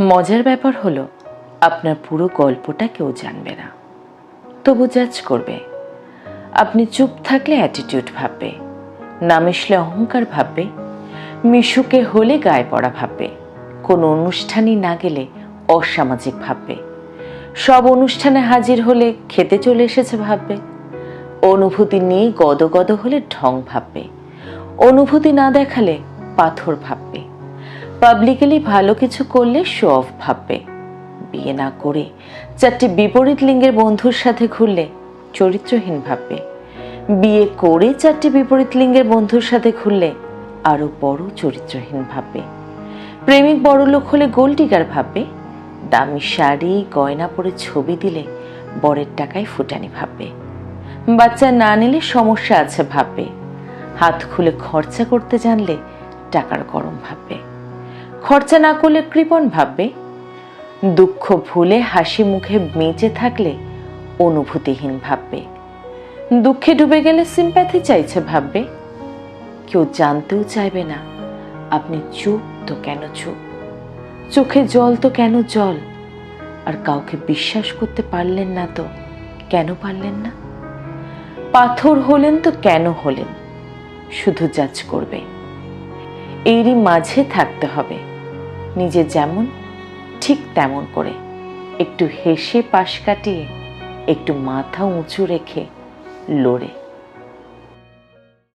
মজার ব্যাপার হলো, আপনার পুরো গল্পটা কেউ জানবে না। তবু জাজ করবে। আপনি চুপ থাকলে অ্যাটিটিউড ভাববে, না মিশলে অহংকার ভাববে, মিশুকে হলে গায়ে পড়া ভাববে, কোনো অনুষ্ঠানই না গেলে অসামাজিক ভাববে। সব অনুষ্ঠানে হাজির হলে খেতে চলে এসেছে ভাববে। অনুভূতি নিয়ে গদগদ হলে ঢং ভাববে। অনুভূতি না দেখালে পাথর ভাববে। পাবলিকালি ভালো কিছু করলে শো অফ ভাববে। বিয়ে না করে চারটি বিপরীত লিঙ্গের বন্ধুর সাথে ঘুরলে চরিত্রহীন ভাববে। বিয়ে করে চারটি বিপরীত লিঙ্গের বন্ধুর সাথে ঘুরলে আরও বড় চরিত্রহীন ভাববে। প্রেমিক বড়লোক হলে গোলটিগার ভাববে, দামি শাড়ি, গয়না পরে ছবি দিলে বরের টাকায় ফুটানি ভাববে। বাচ্চা না নিলে সমস্যা আছে ভাববে। হাত খুলে খরচা করতে জানলে টাকার গরম ভাববে। খরচা না করলে কৃপণ ভাববে। দুঃখ ভুলে হাসি মুখে বেঁচে থাকলে অনুভূতিহীন ভাববে। দুঃখে ডুবে গেলে সিম্প্যাথি চাইছে ভাববে। কেউ জানতেও চাইবে না, আপনি চুপ তো কেন চুপ? চোখে জল তো কেন জল? আর কাউকে বিশ্বাস করতে পারলেন না তো, কেন পারলেন না? পাথর হলেন তো কেন হলেন? শুধু জাজ করবে। এরই মাঝে থাকতে হবে। নিজে যেমন ঠিক তেমন করে। একটু হেসে পাশ কাটিয়ে একটু মাথা উঁচু রেখে লড়ে।